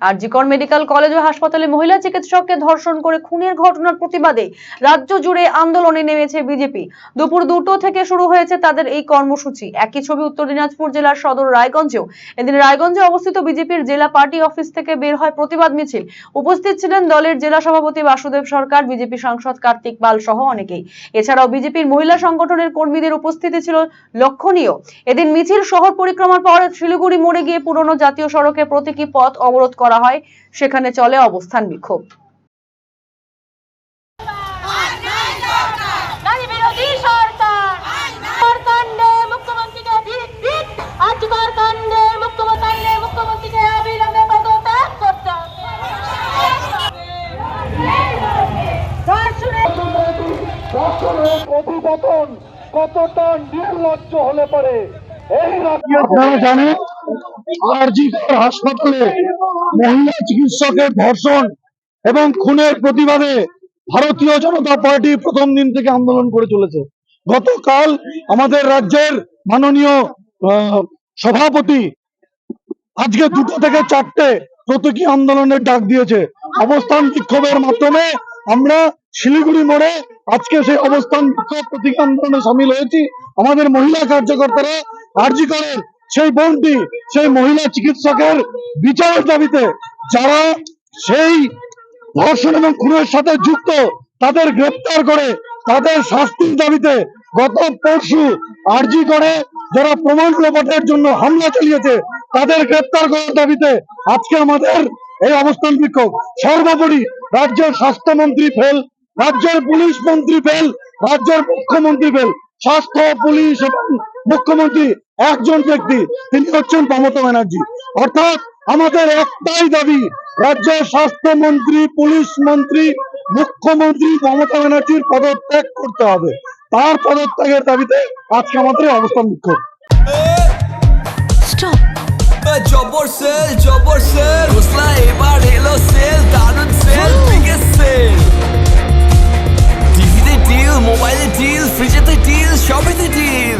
RG Kar medical college ও হাসপাতালে মহিলা চিকিৎসককে ধর্ষণ করে খুনের ঘটনার প্রতিবাদে রাজ্য জুড়ে আন্দোলনে নেমেছে বিজেপি। দুপুর দুটো থেকে শুরু হয়েছে তাদের এই কর্মসূচি। একই ছবি উত্তর দিনাজপুর জেলার সদর রায়গঞ্জেও। এদিন রায়গঞ্জে অবস্থিত বিজেপির জেলা পার্টি অফিস থেকে বের হয় প্রতিবাদ মিছিল। উপস্থিত ছিলেন দলের জেলা সভাপতি বাসুদেব সরকার, বিজেপি সাংসদ কার্তিক পাল সহ অনেকেই। এছাড়াও বিজেপির মহিলা সংগঠনের কর্মীদের উপস্থিতি ছিল লক্ষণীয়। এদিন মিছিল শহর পরিক্রমার পর শিলিগুড়ি মোড়ে গিয়ে পুরনো জাতীয় সড়কে প্রতীকী পথ অবরোধ করা হয় সেখানে চলে অবস্থান বিক্ষোভ। কতটা নির্লজ্জ হলে পারে? এই রাজ্যে আপনারা জানেন আরজি হাসপাতালে মহিলা চিকিৎসকের ধর্ষণ এবং খুনের প্রতিবাদে ভারতীয় জনতা পার্টি প্রথম দিন থেকে আন্দোলন করে চলেছে। গতকাল আমাদের রাজ্যের মাননীয় সভাপতি আজকে দুটো থেকে চারটে প্রতীকী আন্দোলনের ডাক দিয়েছে। অবস্থান বিক্ষোভের মাধ্যমে আমরা শিলিগুড়ি মোড়ে আজকে সেই অবস্থান বিক্ষোভ প্রতীকী আন্দোলনে সামিল হয়েছি। আমাদের মহিলা কার্যকর্তারা আরজি করেন সেই বোনটি সেই মহিলা চিকিৎসকের বিচারের দাবিতে যারা সেই ধর্ষণ এবং খুনের সাথে যুক্ত, তাদের গ্রেপ্তার করে, তাদের শাস্তির দাবিতে গত পরশু আরজি করে যারা প্রমাণ লোপাটের জন্য হামলা চালিয়েছে, তাদের গ্রেপ্তার করার দাবিতে আজকে আমাদের এই অবস্থান বিক্ষোভ। সর্বোপরি রাজ্যের স্বাস্থ্যমন্ত্রী ফেল, রাজ্যের পুলিশ মন্ত্রী ফেল, রাজ্যের মুখ্যমন্ত্রী ফেল, স্বাস্থ্য, পুলিশ এবং মুখ্যমন্ত্রী একজন ব্যক্তি তিনি হচ্ছেন মমতা ব্যানার্জি। অর্থাৎ আমাদের একটাই দাবি রাজ্যের স্বাস্থ্যমন্ত্রী পুলিশ মন্ত্রী মুখ্যমন্ত্রী মমতা ব্যানার্জির পদত্যাগ করতে হবে। তার পদত্যাগের দাবিতে আজকে আমাদের অবস্থান বিক্ষোভ। জবর সেল জবর সেল হোসলা এবার এলো সেল দারুণ সেল বিগেস্ট সেল। টিভিতে ডিল মোবাইলে ডিল ফ্রিজেতে ডিল সবেতে ডিল